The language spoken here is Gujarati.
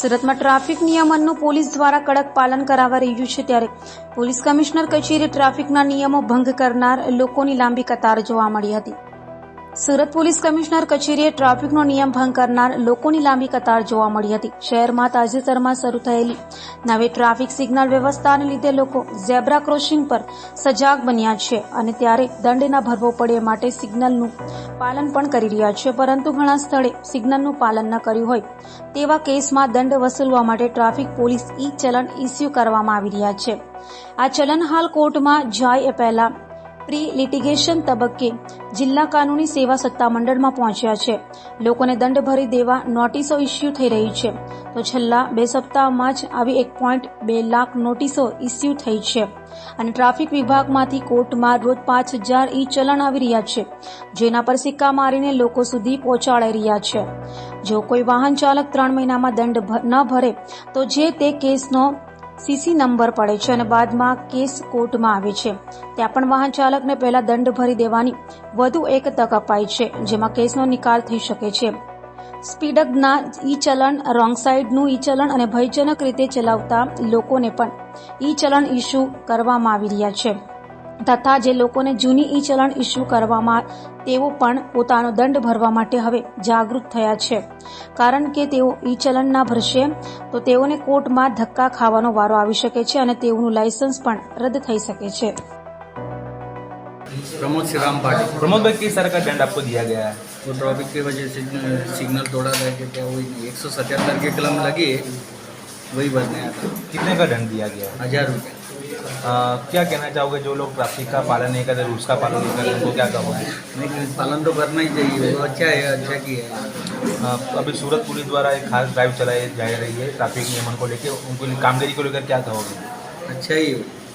સુરતમાં ટ્રાફિક નિયમનનું પોલીસ દ્વારા કડક પાલન કરાવવા રહ્યું છે ત્યારે પોલીસ કમિશનર કચેરી ટ્રાફિકના નિયમો ભંગ કરનાર લોકોની લાંબી કતાર જોવા મળી હતી. સુરત પોલીસ કમિશનર કચેરીએ ટ્રાફિકનો નિયમ ભંગ કરનાર લોકોની લાંબી કતાર જોવા મળી હતી. શહેરમાં તાજેતરમાં શરૂ થયેલી નવી ટ્રાફિક સિગ્નલ વ્યવસ્થાને લીધે લોકો ઝેબ્રા ક્રોસિંગ પર સજાગ બન્યા છે અને ત્યારે દંડ ન ભરવો પડે માટે સિગ્નલનું પાલન પણ કરી રહ્યા છે. પરંતુ ઘણા સ્થળે સિગ્નલનું પાલન ન કર્યું હોય તેવા કેસમાં દંડ વસૂલવા માટે ટ્રાફિક પોલીસ ઈ ચલન ઇસ્યુ કરવામાં આવી રહ્યા છે. આ ચલન હાલ કોર્ટમાં જાય એ પહેલા પ્રી લિટિગેશન તબક્કે જિલ્લા કાનૂની સેવા સત્તામંડળમાં પહોંચ્યા છે. લોકોને દંડ ભરી દેવા નોટિસો ઇસ્યુ થઈ રહી છે. તો છેલ્લા બે સપ્તાહમાં જ આવી એક પોઈન્ટ બે લાખ નોટિસો ઇસ્યુ થઈ છે. અને ટ્રાફિક વિભાગમાંથી કોર્ટમાં રોજ પાંચ હજાર ઈ ચલણ આવી રહ્યા છે, જેના પર સિક્કા મારીને લોકો સુધી પહોંચાડાઈ રહ્યા છે. જો કોઈ વાહન ચાલક ત્રણ મહિનામાં દંડ ન ભરે, તો જે તે કેસનો સીસી નંબર પડે છે અને બાદમાં કેસ કોર્ટમાં આવે છે. ત્યાં પણ વાહન ચાલકને પહેલા દંડ ભરી દેવાની વધુ એક તક અપાય છે, જેમાં કેસનો નિકાલ થઈ શકે છે. સ્પીડકના ઈ ચલણ રોંગ સાઈડનું ઈ ચલણ અને ભયજનક રીતે ચલાવતા લોકોને પણ ઈ ચલણ ઇસ્યુ કરવામાં આવી રહ્યા છે. તથા જે લોકોને જૂની ઈ ચલણ ઇસ્યુ કરવામાં તેઓ પણ પોતાનો દંડ ભરવા માટે હવે જાગૃત થયા છે કારણ કે તેઓ ઈ ચલણ ના ભરશે તો તેઓને કોર્ટમાં ધક્કા ખાવાનો વારો આવી શકે છે અને તેઓનું લાયસન્સ પણ રદ થઈ શકે છે प्रमोद श्री राम पाटिल प्रमोद भाई किस तरह का दंड आपको दिया गया है वो ट्रैफिक की वजह से सिग्नल तोड़ा था कि क्या वही एक सौ सतहत्तर की कलम लगी है वही भरने आया था कितने का दंड दिया गया है हजार रुपये अ, क्या कहना चाहोगे जो लोग ट्रैफिक का पालन नहीं करते रूल्स का पालन नहीं करते उनको क्या कहोगे लेकिन पालन तो करना ही चाहिए वो अच्छा है अच्छा किया है अ, अभी सूरत पुलिस द्वारा एक खास ड्राइव चलाई जा रही है ट्रैफिक नियमन को लेकर उनको कामगिरी को लेकर क्या कहोगे अच्छा ही है